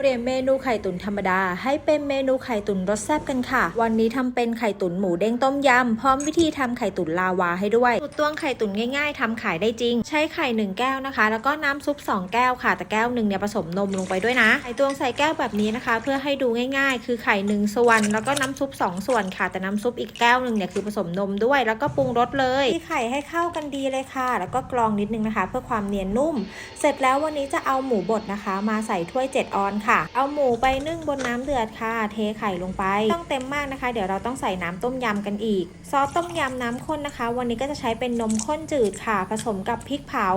เปลี่ยนเมนูไข่ตุ๋นธรรมดา ให้เป็นเมนูไข่ตุ๋นรสแซ่บกันค่ะ วันนี้ทำเป็นไข่ตุ๋นหมูเด้งต้มยำพร้อมวิธีทำไข่ตุ๋นลาวาให้ด้วยสูตรตวงไข่ตุ๋นง่ายๆทำขายได้จริง ใช้ไข่ 1 แก้วนะคะ แล้วก็น้ำซุป 2 แก้วค่ะ แต่แก้วหนึ่งเนี่ยผสมนมลงไปด้วยนะ ไข่ตวงใส่แก้วแบบนี้นะคะ เพื่อให้ดูง่ายๆ คือไข่หนึ่งส่วน แล้วก็น้ำซุป 2 ส่วนค่ะ แต่น้ำซุปอีกแก้วหนึ่งเนี่ยคือผสมนมด้วย แล้วก็ปรุงรสเลยตีไข่ให้เข้ากันดีเลยค่ะ แล้วก็กรองนิดนึงนะคะ เพื่อความเนียนนุ่ม เสร็จแล้ววันนี้จะเอาหมูบดนะคะ มาใส่ถ้วย 7 ออนค่ะเอาหมูไปนึ่งบนน้ำเดือดค่ะ เทไข่ลงไป ต้องเต็มมากนะคะ เดี๋ยวเราต้องใส่น้ำต้มยำกันอีก ซอสต้มยำน้ำข้นนะคะ วันนี้ก็จะใช้เป็นนมข้นจืดค่ะ ผสมกับพริกเผา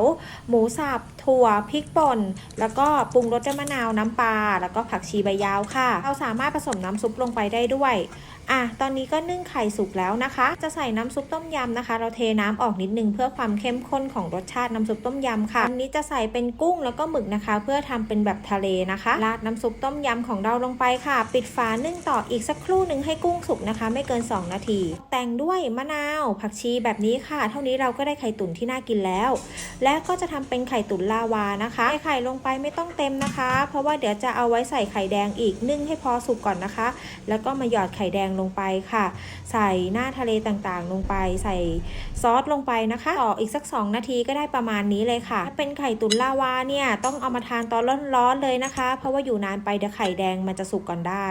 หมูสับ ถั่ว พริกป่น แล้วก็ปรุงรสด้วยมะนาวน้ำปลา แล้วก็ผักชีใบยาวค่ะ เราสามารถผสมน้ำซุปลงไปได้ด้วย อะตอนนี้ก็นึ่งไข่สุกแล้วนะคะ จะใส่น้ำซุปต้มยำนะคะ เราเทน้ำออกนิดนึงเพื่อความเข้มข้นของรสชาติน้ำซุปต้มยำค่ะอันนี้จะใส่เป็นกุ้งแล้วก็หมึกนะคะ เพื่อทำเป็นแบบทะเลนะคะราดน้ำซุปต้มยำของเราลงไปค่ะ ปิดฝานึ่งต่ออีกสักครู่หนึ่งให้กุ้งสุกนะคะ ไม่เกิน 2 นาที แต่งด้วยมะนาว ผักชีแบบนี้ค่ะ เท่านี้เราก็ได้ไข่ตุ๋นที่น่ากินแล้ว และก็จะทำเป็นไข่ตุ๋นลาวานะคะใส่ไข่ลงไปไม่ต้องเต็มนะคะ เพราะว่าเดี๋ยวจะเอาไว้ใส่ไข่แดงอีกนึ่งให้พอสุกก่อนนะคะ แล้วก็มาหยอดไข่แดงลงงไปค่ะ ใส่หน้าทะเลต่างๆ ลงไป ใส่ซอสลงไปนะคะต่ออีกสัก 2 นาทีก็ได้ประมาณนี้เลยค่ะถ้าเป็นไข่ตุ๋นลาวาเนี่ยต้องเอามาทานตอนร้อนๆเลยนะคะ เพราะว่าอยู่นานไปเดี๋ยวไข่แดงมันจะสุกก่อนได้